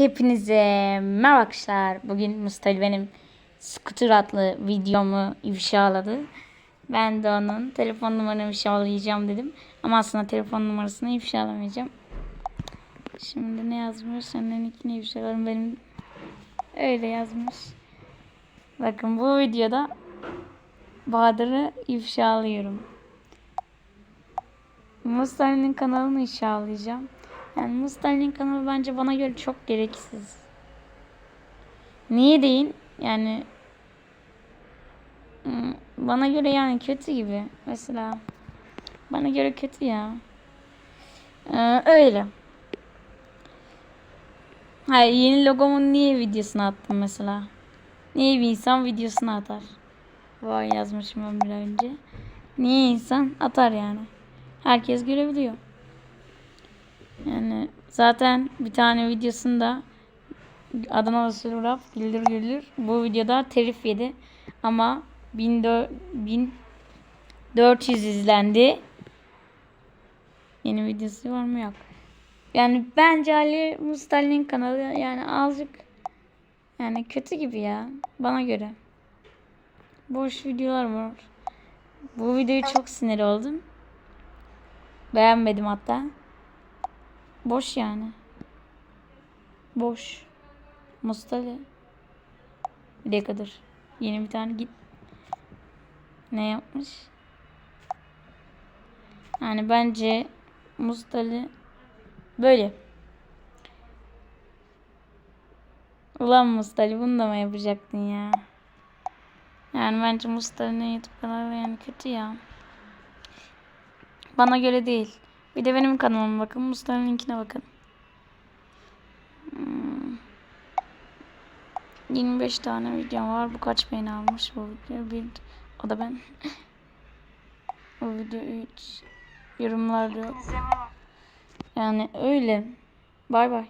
Hepinize merhaba arkadaşlar. Bugün Mustal benim scooter adlı videomu ifşaladı. Ben de onun telefon numaramı ifşalayacağım dedim. Ama aslında telefon numarasını ifşalamayacağım. Şimdi ne yazmış? Senden ikini ifşalarım benim. Öyle yazmış. Bakın bu videoda Bahadır'ı ifşalıyorum. Mustal'in kanalını ifşalayacağım. Yani Mustal'in kanalı bence bana göre çok gereksiz. Niye değil? Yani hmm, bana göre yani kötü gibi. Mesela bana göre kötü ya. Ee, öyle. Hayır yeni logomun niye videosunu attım mesela? Niye bir insan videosunu atar? Vay yazmışım ben bir önce. Niye insan atar yani? Herkes görebiliyor. Yani zaten bir tane videosunda Adana usulü rap güldür güldür. Bu videoda telif yedi. Ama 1400 izlendi. Yeni videosu var mı yok. Yani bence Ali Mustal'in kanalı yani azıcık yani kötü gibi ya bana göre. Boş videolar var. Bu videoyu çok sinir oldum. Beğenmedim hatta. Boş yani. Boş. Mustali. Bir dakikadır. Yeni bir tane git. Ne yapmış? Yani bence Mustali böyle. Ulan Mustali bunu da mı yapacaktın ya? Yani bence Mustali'nin YouTube kanalı yani kötü ya. Bana göre değil. Bir de benim kanalıma bakın. Mustafa'nın linkine bakın. Hmm. 25 tane videom var. Bu kaç beğeni almış bu video? Bir, o da ben. bu video 3. Yorumlarda yok. Yani öyle. Bay bay.